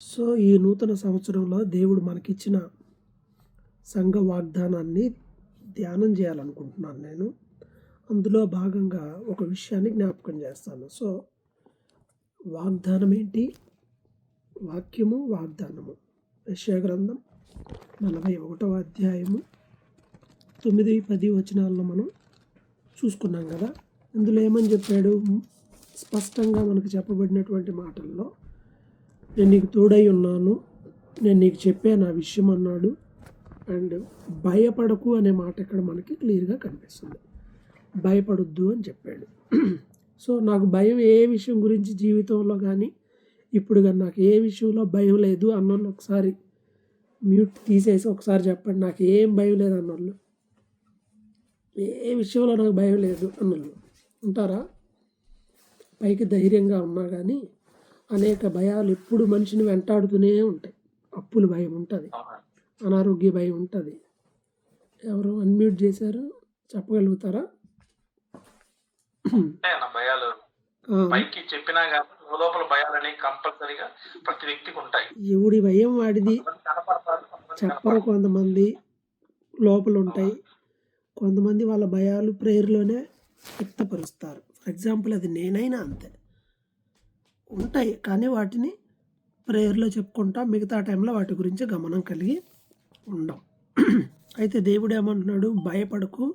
So ఈ నూతన సంవత్సరంలో దేవుడు మనకిచ్చిన సంఘ వాగ్దానాన్ని ధ్యానం చేయాలనుకుంటున్నాను నేను. అందులో భాగంగా ఒక విషయాన్ని జ్ఞాపకం చేస్తాను. సో వాగ్దానం ఏంటి? వాక్యము వాగ్దానము. యెషయా గ్రంథం నలభై ఒకటవ అధ్యాయము తొమ్మిది పది వచనాలను మనం చూసుకున్నాం కదా. ఇందులో ఏమని చెప్పాడు? స్పష్టంగా మనకు చెప్పబడినటువంటి మాటల్లో నేను నీకు తోడై ఉన్నాను. నేను నీకు చెప్పాను ఆ విషయం అన్నాడు. అండ్ భయపడకు అనే మాట ఇక్కడ మనకి క్లియర్గా కనిపిస్తుంది. భయపడొద్దు అని చెప్పాడు. సో నాకు భయం ఏ విషయం గురించి జీవితంలో కానీ ఇప్పుడు కానీ నాకు ఏ విషయంలో భయం లేదు అన్నోళ్ళు ఒకసారి మ్యూట్ తీసేసి ఒకసారి చెప్పండి. నాకు ఏం భయం లేదు అన్నోళ్ళు. ఏ విషయంలో నాకు భయం లేదు అన్నోళ్ళు. ఉంటారా? పైకి ధైర్యంగా ఉన్నా కానీ అనేక భయాలు ఎప్పుడు మనిషిని వెంటాడుతూనే ఉంటాయి. అప్పుల భయం ఉంటుంది. అనారోగ్య భయం ఉంటుంది. ఎవరు అన్మ్యూట్ చేశారు. చెప్పగలుగుతారా? భయాలు ఆ, పైకి చెప్పినా కానీ లోపల కంపల్సరీగా ప్రతి వ్యక్తికి ఉంటాయి. ఎవడి భయం వాడిది? చెప్పరు. కొంతమంది లోపల ఉంటాయి. కొంతమంది వాళ్ళ భయాలు ప్రేయర్లోనే వ్యక్తపరుస్తారు. ఫర్ ఎగ్జాంపుల్ అది నేనైనా అంతే. ఉంటాయి. కానీ వాటిని ప్రేయర్లో చెప్పుకుంటాం. మిగతా టైంలో వాటి గురించి గమనం కలిగి ఉండం. అయితే దేవుడు ఏమంటున్నాడు? భయపడకు.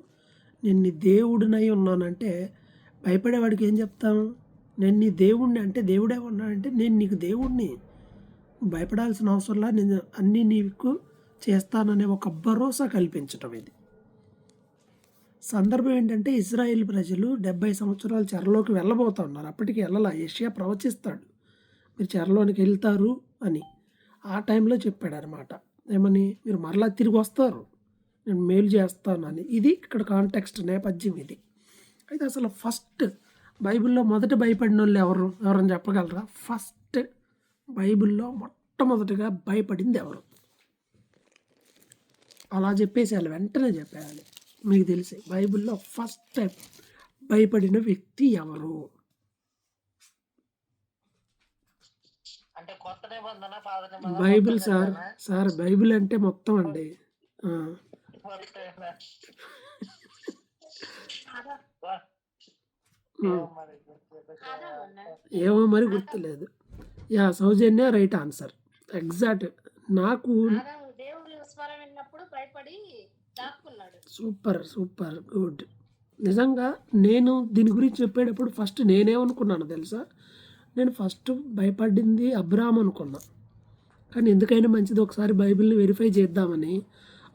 నేను నీ దేవుడినై ఉన్నానంటే భయపడేవాడికి ఏం చెప్తాం? నేను నీ దేవుడిని అంటే దేవుడే ఉన్నానంటే నేను నీకు దేవుడిని భయపడాల్సిన అవసరంలా నేను అన్నీ నీకు చేస్తాననే ఒక భరోసా కల్పించటం ఇది. సందర్భం ఏంటంటే ఇజ్రాయెల్ ప్రజలు డెబ్బై సంవత్సరాలు చెరలోకి వెళ్ళబోతున్నారు అప్పటికి వెళ్ళాల. ఏషియా ప్రవచిస్తాడు. మీరు చెరలోనికి వెళ్తారు అని. ఆ టైంలో చెప్పాడు అనమాట ఏమని? మీరు మరలా తిరిగి వస్తారు. నేను మేలు అని. ఇది ఇక్కడ కాంటెక్స్ట్ నేపథ్యం ఇది. అయితే అసలు ఫస్ట్ బైబిల్లో మొదట భయపడిన వాళ్ళు ఎవరు? ఎవరని చెప్పగలరా? ఫస్ట్ బైబిల్లో మొట్టమొదటిగా భయపడింది ఎవరు? అలా చెప్పేసేయాలి. వెంటనే చెప్పేయాలి. మీకు తెలిసి. బైబిల్లో ఫస్ట్ టైం భయపడిన వ్యక్తి ఎవరు? బైబిల్ సార్ సార్ బైబిల్ అంటే మొత్తం అండి. ఏమో మరి గుర్తులేదు. Yeah Sowjanya right answer. Exact. నాకు స్వరం విన్నప్పుడు భయపడి సూపర్ సూపర్ గుడ్. నిజంగా నేను దీని గురించి చెప్పేటప్పుడు ఫస్ట్ నేనేమనుకున్నాను తెలుసా? నేను ఫస్ట్ భయపడింది అబ్రామ్ అనుకున్నా. కానీ ఎందుకైనా మంచిది ఒకసారి బైబిల్ని వెరిఫై చేద్దామని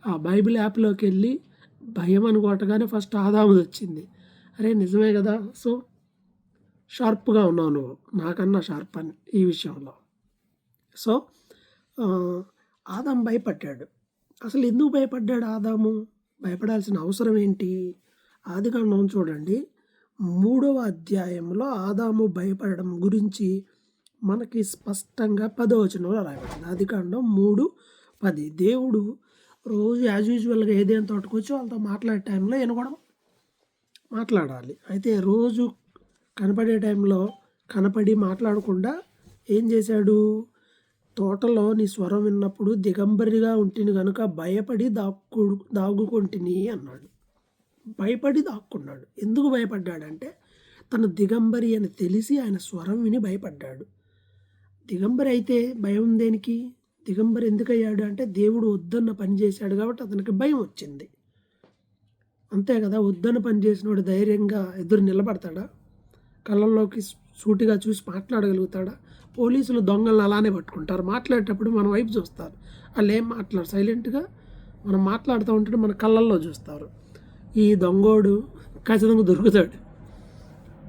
ఆ బైబిల్ యాప్లోకి వెళ్ళి భయం అనుకోవటగానే ఫస్ట్ ఆదాము వచ్చింది అరే నిజమే కదా? సో షార్ప్గా ఉన్నావు నువ్వు. నాకన్నా షార్ప్ అని ఈ విషయంలో. సో ఆదాం భయపడ్డాడు. అసలు ఎందుకు భయపడ్డాడు ఆదాము? భయపడాల్సిన అవసరం ఏంటి? ఆదికాండం చూడండి. మూడవ అధ్యాయంలో ఆదాము భయపడడం గురించి మనకి స్పష్టంగా పదవచనంలో రాయబడింది. ఆదికాండం మూడు పది. దేవుడు రోజు యాజ్ యూజువల్గా ఏదైనా తోటకొచ్చి వాళ్ళతో మాట్లాడే టైంలో వినకూడదు మాట్లాడాలి. అయితే రోజు కనపడే టైంలో కనపడి మాట్లాడకుండా ఏం చేశాడు? తోటలో నీ స్వరం విన్నప్పుడు దిగంబరిగా ఉంటిని కనుక భయపడి దాక్కు దాగుకొంటిని అన్నాడు. భయపడి దాక్కున్నాడు. ఎందుకు భయపడ్డాడంటే తన దిగంబరి అని తెలిసి ఆయన స్వరం విని భయపడ్డాడు. దిగంబరి అయితే భయం దేనికి? దిగంబరి ఎందుకయ్యాడు అంటే దేవుడు వద్దన్న పని చేశాడు కాబట్టి అతనికి భయం వచ్చింది. అంతే కదా వద్దన్న పని చేసినోడు ధైర్యంగా ఎదురు నిలబడతాడా? కళ్ళల్లోకి సూటిగా చూసి మాట్లాడగలుగుతాడా? పోలీసులు దొంగలను అలానే పట్టుకుంటారు. మాట్లాడేటప్పుడు మన వైపు చూస్తారు. వాళ్ళు ఏం మాట్లాడు సైలెంట్గా మనం మాట్లాడుతూ ఉంటే మన కళ్ళల్లో చూస్తారు. ఈ దొంగోడు ఖచ్చితంగా దొరుకుతాడు.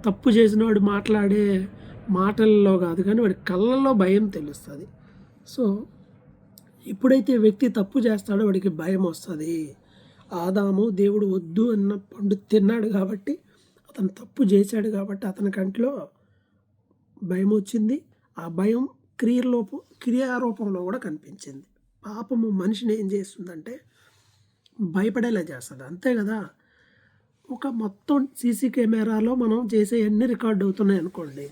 తప్పు చేసినవాడు మాట్లాడే మాటల్లో కాదు కానీ వాడి కళ్ళల్లో భయం తెలుస్తుంది. సో ఎప్పుడైతే వ్యక్తి తప్పు చేస్తాడో వాడికి భయం వస్తుంది. ఆదాము దేవుడు వద్దు అన్న పండు తిన్నాడు కాబట్టి అతను తప్పు చేశాడు కాబట్టి అతని కంటిలో భయం వచ్చింది. ఆ భయం క్రియలోపు క్రియారూపంలో కూడా కనిపించింది. పాపము మనిషిని ఏం చేస్తుందంటే భయపడేలా చేస్తుంది. అంతే కదా? ఒక మొత్తం సీసీ కెమెరాలో మనం చేసే అన్ని రికార్డ్ అవుతున్నాయి అనుకోండి.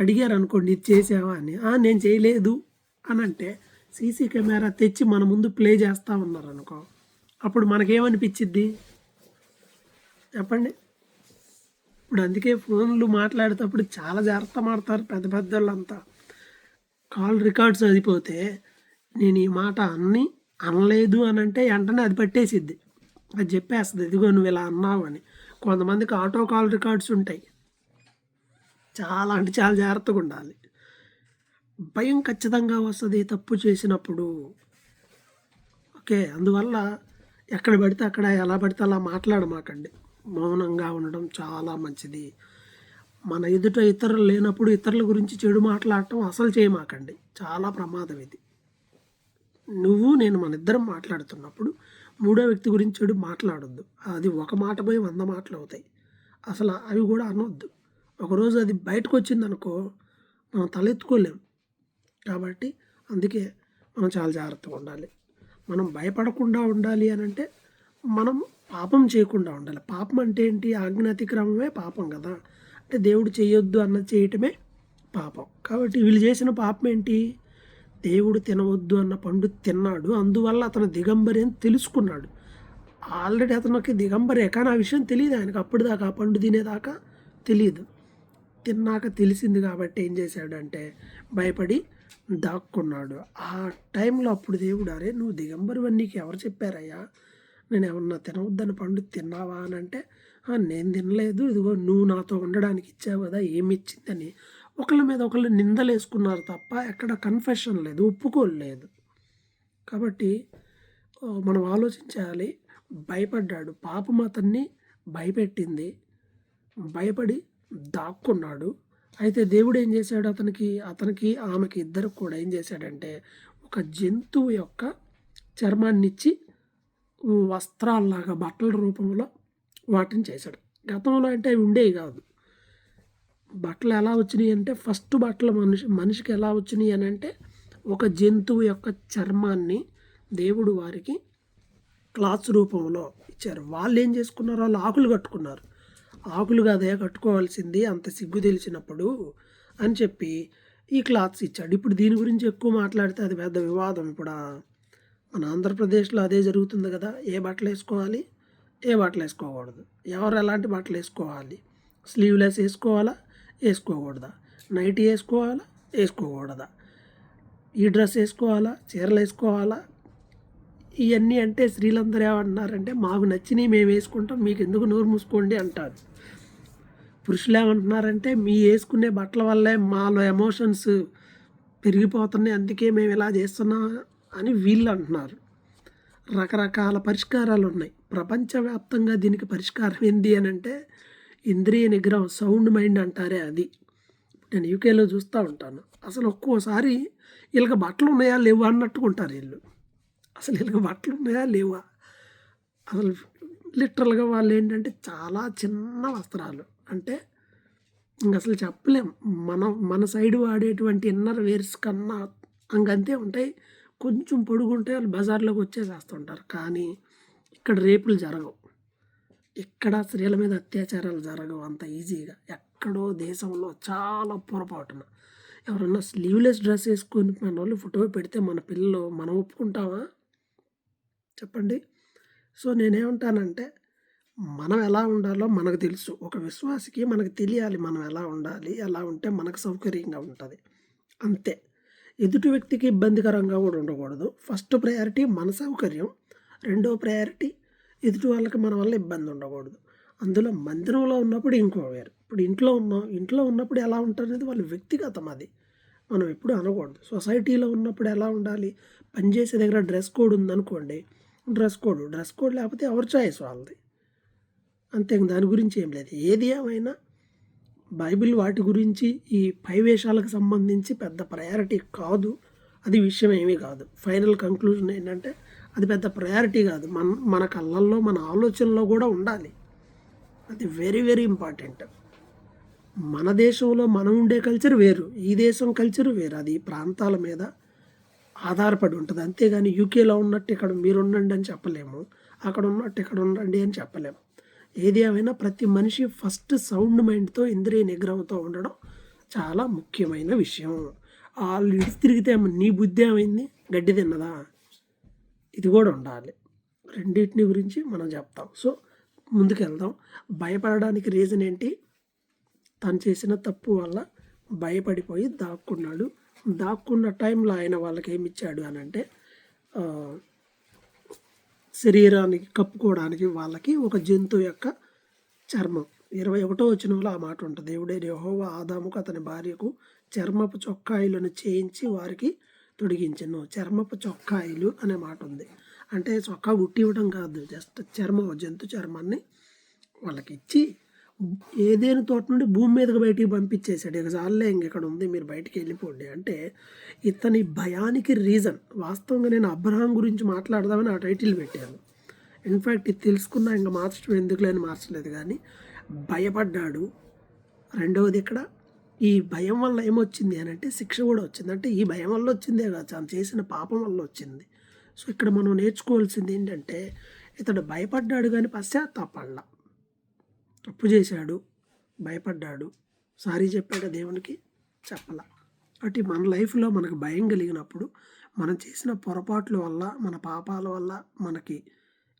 అడిగారు అనుకోండి ఇది చేసావా? అని నేను చేయలేదు. అని అంటే సీసీ కెమెరా తెచ్చి మన ముందు ప్లే చేస్తూ ఉన్నారు అనుకో అప్పుడు మనకేమనిపించిద్ది చెప్పండి. ఇప్పుడు అందుకే ఫోన్లు మాట్లాడేటప్పుడు చాలా జాగ్రత్త మాడతారు పెద్ద పెద్ద వాళ్ళంతా కాల్ రికార్డ్స్ అదిపోతే నేను ఈ మాట అన్ని అనలేదు అని అంటే వెంటనే అది పట్టేసిద్ది. అది చెప్పేస్తుంది ఇదిగో నువ్వు ఇలా అన్నావు అని. కొంతమందికి ఆటో కాల్ రికార్డ్స్ ఉంటాయి. చాలా అంటే చాలా జాగ్రత్తగా ఉండాలి. భయం ఖచ్చితంగా వస్తుంది తప్పు చేసినప్పుడు. ఓకే అందువల్ల ఎక్కడ పడితే అక్కడ ఎలా పడితే అలా మాట్లాడమాకండి. మౌనంగా ఉండడం చాలా మంచిది. మన ఎదుట ఇతరులు లేనప్పుడు ఇతరుల గురించి చెడు మాట్లాడటం అసలు చేయమాకండి. చాలా ప్రమాదం ఇది. నువ్వు నేను మన ఇద్దరం మాట్లాడుతున్నప్పుడు మూడో వ్యక్తి గురించి చెడు మాట్లాడొద్దు. అది ఒక మాట పోయి వంద మాటలు అవుతాయి. అసలు అవి కూడా అనొద్దు. ఒకరోజు అది బయటకు వచ్చిందనుకో మనం తలెత్తుకోలేం. కాబట్టి అందుకే మనం చాలా జాగ్రత్తగా ఉండాలి. మనం భయపడకుండా ఉండాలి అని అంటే మనం పాపం చేయకుండా ఉండాలి. పాపం అంటే ఏంటి? ఆజ్ఞాతిక్రమమే పాపం కదా. అంటే దేవుడు చేయొద్దు అన్నది చేయటమే పాపం. కాబట్టి వీళ్ళు చేసిన పాపం ఏంటి? దేవుడు తినవద్దు అన్న పండు తిన్నాడు. అందువల్ల అతను దిగంబరి అని తెలుసుకున్నాడు. ఆల్రెడీ అతనికి దిగంబరే. కానీ ఆ విషయం తెలియదు ఆయనకు. అప్పటిదాకా ఆ పండు తినేదాకా తెలియదు. తిన్నాక తెలిసింది కాబట్టి ఏం చేశాడంటే భయపడి దాక్కున్నాడు. ఆ టైంలో అప్పుడు దేవుడు అరే నువ్వు దిగంబరివని నీకు ఎవరు చెప్పారయ్యా? నేను ఏమన్నా తినవద్దని పండు తిన్నావా అని అంటే నేను తినలేదు ఇదిగో నువ్వు నాతో ఉండడానికి ఇచ్చావు కదా ఏమి ఇచ్చిందని ఒకళ్ళ మీద ఒకళ్ళు నిందలేసుకున్నారు తప్ప ఎక్కడ కన్ఫెషన్ లేదు ఒప్పుకోలేదు కాబట్టి మనం ఆలోచించాలి భయపడ్డాడు పాపం అతన్ని భయపెట్టింది భయపడి దాక్కున్నాడు. అయితే దేవుడు ఏం చేశాడు అతనికి అతనికి ఆమెకి ఇద్దరు కూడా ఏం చేశాడంటే ఒక జంతువు యొక్క చర్మాన్ని ఇచ్చి వస్త్రాల్లాగా బట్టల రూపంలో వాటిని చేశాడు. గతంలో అంటే అవి ఉండేవి కాదు. బట్టలు ఎలా వచ్చినాయి అంటే ఫస్ట్ బట్టలు మనిషి మనిషికి ఎలా వచ్చినాయి అని అంటే ఒక జంతువు యొక్క చర్మాన్ని దేవుడు వారికి క్లాత్స్ రూపంలో ఇచ్చారు. వాళ్ళు ఏం చేసుకున్నారు వాళ్ళు ఆకులు కట్టుకున్నారు. ఆకులు అదే కట్టుకోవాల్సింది అంత సిగ్గు తెలిసినప్పుడు అని చెప్పి ఈ క్లాత్స్ ఇచ్చాడు. ఇప్పుడు దీని గురించి ఎక్కువ మాట్లాడితే అది పెద్ద వివాదం ఇప్పుడు? మన ఆంధ్రప్రదేశ్లో అదే జరుగుతుంది కదా ఏ బట్టలు వేసుకోవాలి ఏ బట్టలు వేసుకోకూడదు. ఎవరు ఎలాంటి బట్టలు వేసుకోవాలి? స్లీవ్లెస్ వేసుకోవాలా వేసుకోకూడదా? నైటీ వేసుకోవాలా వేసుకోకూడదా? ఈ డ్రెస్ వేసుకోవాలా చీరలు వేసుకోవాలా? ఇవన్నీ అంటే స్త్రీలందరూ ఏమంటున్నారంటే మాకు నచ్చినవి మేము వేసుకుంటాం మీకు ఎందుకు నోరు మూసుకోండి అంటారు. పురుషులు ఏమంటున్నారంటే మీ వేసుకునే బట్టల వల్లే మాలో ఎమోషన్స్ పెరిగిపోతున్నాయి అందుకే మేము ఇలా చేస్తున్నాం అని వీళ్ళు అంటున్నారు. రకరకాల పరిష్కారాలు ఉన్నాయి. ప్రపంచవ్యాప్తంగా దీనికి పరిష్కారం ఏంది అని అంటే ఇంద్రియ నిగ్రహం సౌండ్ మైండ్ అంటారే అది. నేను యూకేలో చూస్తూ ఉంటాను. అసలు ఒక్కోసారి వీళ్ళకి బట్టలు ఉన్నాయా లేవా అన్నట్టుకుంటారు వీళ్ళు. అసలు వీళ్ళకి బట్టలు ఉన్నాయా లేవా? అసలు లిటరల్గా వాళ్ళు ఏంటంటే చాలా చిన్న వస్త్రాలు. అంటే ఇంక అసలు చెప్పలేం. మన మన సైడ్ వాడేటువంటి ఇన్నర్ వేర్స్ కన్నా అంగంతే ఉంటాయి. కొంచెం పొడుగుంటే వాళ్ళు బజార్లోకి వచ్చేసేస్తుంటారు కానీ ఇక్కడ రేపులు జరగవు. ఇక్కడ స్త్రీల మీద అత్యాచారాలు జరగవు అంత ఈజీగా. ఎక్కడో దేశంలో చాలా పొరపాటున. ఎవరన్నా స్లీవ్లెస్ డ్రెస్ వేసుకొని మన వాళ్ళు ఫోటో పెడితే మన పిల్లలు మనం ఒప్పుకుంటామా? చెప్పండి. సో నేనేమంటానంటే మనం ఎలా ఉండాలో మనకు తెలుసు. ఒక విశ్వాసికి మనకు తెలియాలి మనం ఎలా ఉండాలి. ఎలా ఉంటే మనకు సౌకర్యంగా ఉంటుంది. అంతే. ఎదుటి వ్యక్తికి ఇబ్బందికరంగా కూడా ఉండకూడదు. ఫస్ట్ ప్రయారిటీ మన సౌకర్యం. రెండో ప్రయారిటీ ఎదుటి వాళ్ళకి మన వల్ల ఇబ్బంది ఉండకూడదు. అందులో మందిరంలో ఉన్నప్పుడు ఇంకో వేరు. ఇప్పుడు ఇంట్లో ఉన్నాం ఇంట్లో ఉన్నప్పుడు ఎలా ఉంటుంది వాళ్ళ వ్యక్తిగతం అది. మనం ఎప్పుడు అనకూడదు. సొసైటీలో ఉన్నప్పుడు ఎలా ఉండాలి? పనిచేసే దగ్గర డ్రెస్ కోడ్ ఉందనుకోండి. డ్రెస్ కోడ్ డ్రెస్ కోడ్ లేకపోతే ఎవరి చాయిస్ వాళ్ళది? అంతే దాని గురించి ఏం లేదు. ఏది ఏమైనా బైబిల్ వాటి గురించి ఈ పై వేషాలకు సంబంధించి పెద్ద ప్రయారిటీ కాదు. అది విషయం ఏమీ కాదు. ఫైనల్ కంక్లూజన్ ఏంటంటే అది పెద్ద ప్రయారిటీ కాదు. మన మన కళ్ళల్లో మన ఆలోచనలో కూడా ఉండాలి. అది వెరీ వెరీ ఇంపార్టెంట్ మన దేశంలో మనం ఉండే కల్చర్ వేరు. ఈ దేశం కల్చర్ వేరు. అది ప్రాంతాల మీద ఆధారపడి ఉంటుంది. అంతేగాని యూకేలో ఉన్నట్టు ఇక్కడ మీరు ఉండండి అని చెప్పలేము. అక్కడ ఉన్నట్టు ఇక్కడ ఉండండి అని చెప్పలేము. ఏది ఏమైనా ప్రతి మనిషి ఫస్ట్ సౌండ్ మైండ్తో ఇంద్రియ నిగ్రహంతో ఉండడం చాలా ముఖ్యమైన విషయం. వాళ్ళు ఇడిచి తిరిగితే నీ బుద్ధి ఏమైంది? గడ్డి తిన్నదా? ఇది కూడా ఉండాలి. రెండింటిని గురించి మనం చెప్తాం. సో ముందుకెళ్దాం. భయపడడానికి రీజన్ ఏంటి? తను చేసిన తప్పు వల్ల భయపడిపోయి దాక్కున్నాడు. దాక్కున్న టైంలో ఆయన వాళ్ళకి ఏమి ఇచ్చాడు అని అంటే శరీరానికి కప్పుకోవడానికి వాళ్ళకి ఒక జంతువు యొక్క చర్మం. ఇరవై ఒకటో వచనంలో ఆ మాట ఉంటుంది. దేవుడే యెహోవా ఆదాముకు అతని భార్యకు చర్మపు చొక్కాయిలను చేయించి వారికి తొడిగించను. చర్మపు చొక్కాయిలు అనే మాట ఉంది. అంటే చొక్కా గుట్టి ఇవ్వడం కాదు. జస్ట్ చర్మం జంతు చర్మాన్ని వాళ్ళకి ఇచ్చి ఏదేని తోట నుండి భూమి మీదకి బయటికి పంపించేశాడు. ఇక చాలే ఇంకెక్కడ ఉంది మీరు బయటికి వెళ్ళిపోండి. అంటే ఇతని భయానికి రీజన్ వాస్తవంగా నేను అబ్రహాం గురించి మాట్లాడదామని ఆ టైటిల్ పెట్టాను. ఇన్ఫ్యాక్ట్ ఇది తెలుసుకున్నా ఇంకా మార్చడం ఎందుకు లేని మార్చలేదు. కానీ భయపడ్డాడు. రెండవది ఇక్కడ ఈ భయం వల్ల ఏమొచ్చింది అని అంటే శిక్ష కూడా వచ్చింది. అంటే ఈ భయం వల్ల వచ్చిందే కాదు తాను చేసిన పాపం వల్ల వచ్చింది. సో ఇక్కడ మనం నేర్చుకోవాల్సింది ఏంటంటే ఇతడు భయపడ్డాడు కానీ పశ్చాత్తాపడలా. తప్పు చేశాడు భయపడ్డాడు. సారీ చెప్పాడు దేవునికి చెప్పాల. కాబట్టి మన లైఫ్లో మనకు భయం కలిగినప్పుడు మనం చేసిన పొరపాట్ల వల్ల మన పాపాల వల్ల మనకి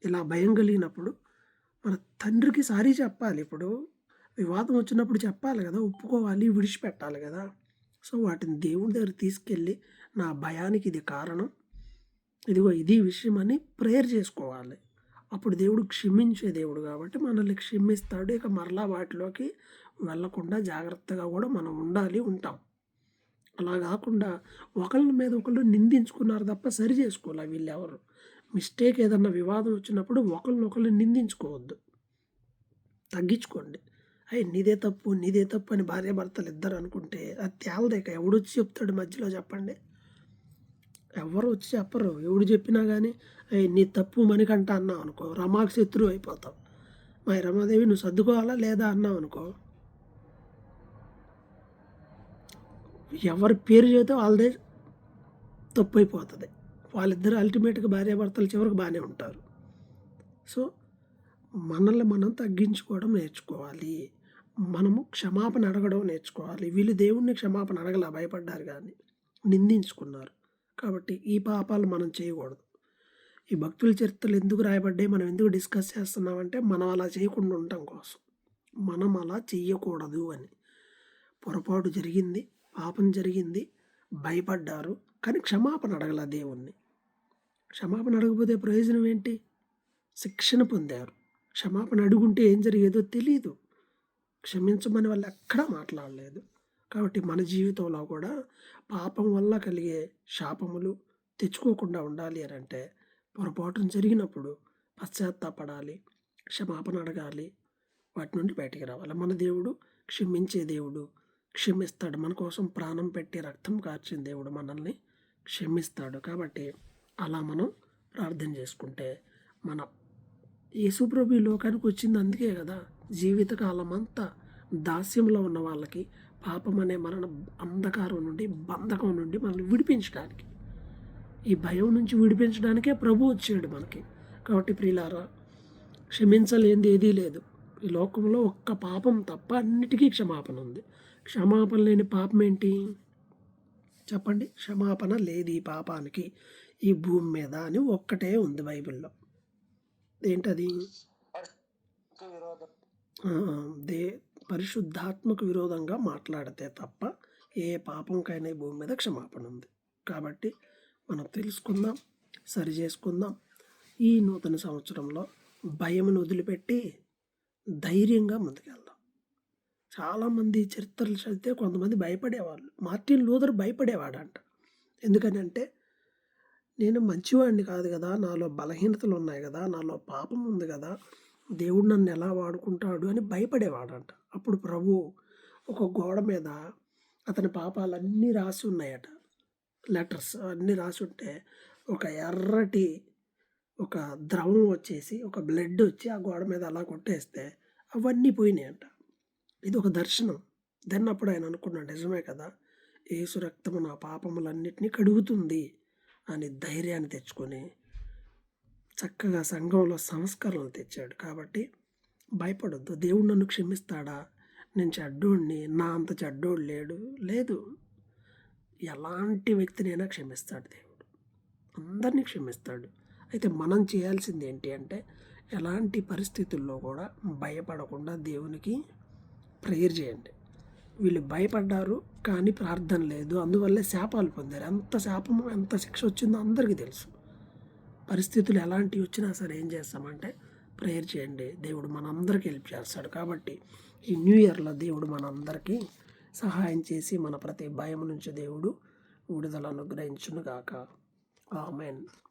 ఇలా భయం కలిగినప్పుడు మన తండ్రికి సారీ చెప్పాలి. ఇప్పుడు వివాదం వచ్చినప్పుడు చెప్పాలి కదా ఒప్పుకోవాలి విడిచిపెట్టాలి కదా. సో వాటిని దేవుడి దగ్గర తీసుకెళ్ళి నా భయానికి ఇది కారణం. ఇదిగో ఇది విషయం అని ప్రేయర్ చేసుకోవాలి. అప్పుడు దేవుడు క్షమించే దేవుడు కాబట్టి మనల్ని క్షమిస్తాడు. ఇక మరలా వాటిలోకి వెళ్ళకుండా జాగ్రత్తగా కూడా మనం ఉండాలి ఉంటాం. అలా కాకుండా ఒకళ్ళ మీద ఒకళ్ళు నిందించుకున్నారు తప్ప సరి చేసుకోవాలి వీళ్ళు ఎవరు మిస్టేక్ ఏదన్నా వివాదం వచ్చినప్పుడు ఒకళ్ళనొకళ్ళు నిందించుకోవద్దు. తగ్గించుకోండి. అయ్యి నీదే తప్పు నీదే తప్పు అని భార్య భర్తలు ఇద్దరు అనుకుంటే అది తేలదేక ఎవడొచ్చి చెప్తాడు మధ్యలో చెప్పండి. ఎవరు వచ్చి చెప్పరు. ఎవడు చెప్పినా కానీ అయ్యి నీ తప్పు మణికంట అన్నావు అనుకో రమాకు శత్రువు అయిపోతావు. మా రమాదేవి నువ్వు సర్దుకోవాలా లేదా అన్నావు అనుకో? ఎవరి పేరు చేస్తే వాళ్ళదే తప్పు అయిపోతుంది వాళ్ళిద్దరు అల్టిమేట్గా భార్యాభర్తలు చివరికి బాగానే ఉంటారు. సో మనల్ని మనం తగ్గించుకోవడం నేర్చుకోవాలి. మనము క్షమాపణ అడగడం నేర్చుకోవాలి. వీళ్ళు దేవుణ్ణి క్షమాపణ అడగల భయపడ్డారు కానీ నిందించుకున్నారు. కాబట్టి ఈ పాపాలు మనం చేయకూడదు. ఈ భక్తుల చరిత్రలు ఎందుకు రాయబడ్డాయి? మనం ఎందుకు డిస్కస్ చేస్తున్నామంటే మనం అలా చేయకుండా ఉండటం కోసం. మనం అలా చెయ్యకూడదు అని. పొరపాటు జరిగింది పాపం జరిగింది భయపడ్డారు కానీ క్షమాపణ అడగల దేవుణ్ణి. క్షమాపణ అడగకపోతే ప్రయోజనం ఏంటి? శిక్షణ పొందారు. క్షమాపణ అడుగుంటే ఏం జరిగేదో తెలియదు క్షమించమని వాళ్ళు ఎక్కడా మాట్లాడలేదు. కాబట్టి మన జీవితంలో కూడా పాపం వల్ల కలిగే శాపములు తెచ్చుకోకుండా ఉండాలి అని అంటే పొరపాటున జరిగినప్పుడు పశ్చాత్తాపడాలి క్షమాపణ అడగాలి వాటి నుండి బయటికి రావాలి. మన దేవుడు క్షమించే దేవుడు క్షమిస్తాడు. మన కోసం ప్రాణం పెట్టి రక్తం కార్చిన దేవుడు మనల్ని క్షమిస్తాడు. కాబట్టి అలా మనం ప్రార్థన చేసుకుంటే మన యేసుప్రభు ఈ లోకానికి వచ్చింది అందుకే కదా. జీవితకాలం అంతా దాస్యంలో ఉన్న వాళ్ళకి పాపం అనే మరణ అంధకారం నుండి బంధకం నుండి మనల్ని విడిపించడానికి. ఈ భయం నుంచి విడిపించడానికే ప్రభు వచ్చాడు మనకి. కాబట్టి ప్రియులారా క్షమించలేనిది ఏదీ లేదు. ఈ లోకంలో ఒక్క పాపం తప్ప అన్నిటికీ క్షమాపణ ఉంది. క్షమాపణ లేని పాపం ఏంటి? చెప్పండి. క్షమాపణ లేదు ఈ పాపానికి ఈ భూమి మీద అని ఒక్కటే ఉంది బైబిల్లో. ఏంటది? దే పరిశుద్ధాత్మకు విరోధంగా మాట్లాడితే తప్ప ఏ పాపంకైనా భూమి మీద క్షమాపణ ఉంది. కాబట్టి మనం తెలుసుకుందాం సరి చేసుకుందాం. ఈ నూతన సంవత్సరంలో భయమును వదిలిపెట్టి ధైర్యంగా ముందుకెళ్దాం. చాలామంది చరిత్రలు చదివితే కొంతమంది భయపడేవాళ్ళు. మార్టిన్ లూథర్ భయపడేవాడంట. ఎందుకని అంటే నేను మంచివాడిని కాదు కదా నాలో బలహీనతలు ఉన్నాయి కదా నాలో పాపం ఉంది కదా దేవుడు నన్ను ఎలా వాడుకుంటాడు అని భయపడేవాడంట. అప్పుడు ప్రభు ఒక గోడ మీద అతని పాపాలన్నీ రాసి ఉన్నాయట. లెటర్స్ అన్నీ రాసి ఉంటే ఒక ఎర్రటి ఒక ద్రవం వచ్చేసి ఒక బ్లడ్ వచ్చి ఆ గోడ మీద అలా కొట్టేస్తే అవన్నీ పోయినాయంట. ఇది ఒక దర్శనం. దెన్ అప్పుడు ఆయన అనుకున్నాడు నిజమే కదా ఏసు రక్తము నా పాపములన్నిటినీ కడుగుతుంది అని ధైర్యాన్ని తెచ్చుకొని చక్కగా సంఘంలో సంస్కరణలు తెచ్చాడు. కాబట్టి భయపడొద్దు. దేవుడు నన్ను క్షమిస్తాడా? నేను చెడ్డోడిని నా అంత చెడ్డోడు లేడు. లేదు. ఎలాంటి వ్యక్తినైనా క్షమిస్తాడు దేవుడు. అందరినీ క్షమిస్తాడు. అయితే మనం చేయాల్సింది ఏంటి అంటే ఎలాంటి పరిస్థితుల్లో కూడా భయపడకుండా దేవునికి ప్రేయర్ చేయండి. వీళ్ళు భయపడ్డారు కానీ ప్రార్థన లేదు. అందువల్లే శాపాలు పొందారు. ఎంత శాపం ఎంత శిక్ష వచ్చిందో అందరికీ తెలుసు. పరిస్థితులు ఎలాంటివి వచ్చినా సరే ఏం చేస్తామంటే ప్రేయర్ చేయండి. దేవుడు మనందరికీ హెల్ప్ చేస్తాడు. కాబట్టి ఈ న్యూ ఇయర్లో దేవుడు మనందరికీ సహాయం చేసి మన ప్రతి భయం నుంచి దేవుడు విడుదల అనుగ్రహించును కాక ఆమెన్.